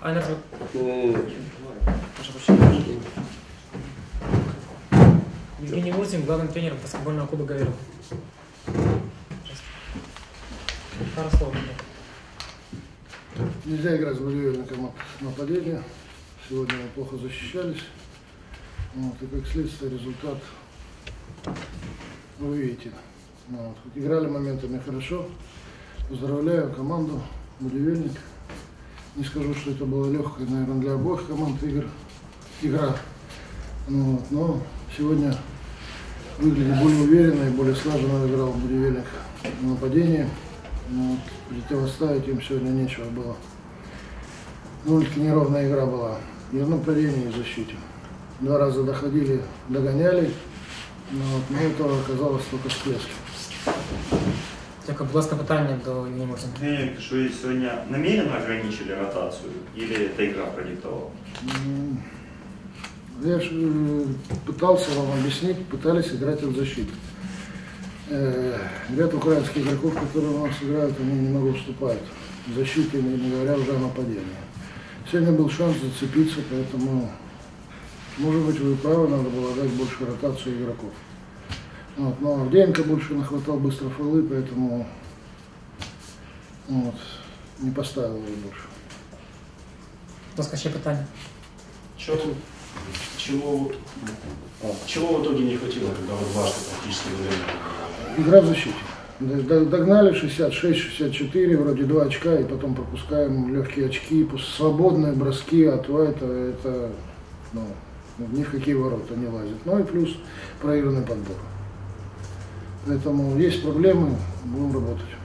Ну, прошу прощения. Евгений Мурзин, главным тренером баскетбольного клуба «Гаверу». Пару слов. Нельзя играть с от нападения. Сегодня мы плохо защищались. Вот, и как следствие результат вы видите. Вот. Играли моментами хорошо. Поздравляю команду, будивельник. Не скажу, что это было легкое, наверное, для обоих команд игр, игра. Ну, вот, но сегодня выглядит более уверенно и более слаженно играл будивельник в нападении. Ну, вот, противоставить им сегодня нечего было. Ну, неровная игра была. И в нападении, и в защите. Два раза доходили, догоняли, ну, от, но этого оказалось только всплески. Дякую. Будь ласка, питання до Євгенія Мурзина. Евгений, вы сегодня намеренно ограничили ротацию или эта игра продиктовала? М, Я ж, э, пытался вам объяснить, пытались играть в защите. Э, Ряд украинских игроков, которые у нас играют, они немного уступают в защите, не говоря уже о нападении. Сегодня был шанс зацепиться, поэтому, может быть, вы правы, надо было дать больше ротацию игроков. Вот, но Авдеенко больше нахватал быстро фолы, поэтому вот, не поставил его больше. Ласка, ще питання. Чего, чего, чего в итоге не хватило, когда вы дважды практически время? Игра в защите. Догнали 66-64, вроде два очка, и потом пропускаем легкие очки, свободные броски от Уайта, это, ну, ни в какие ворота не лазит. Ну и плюс проигранный подбор. Поэтому есть проблемы, будем работать.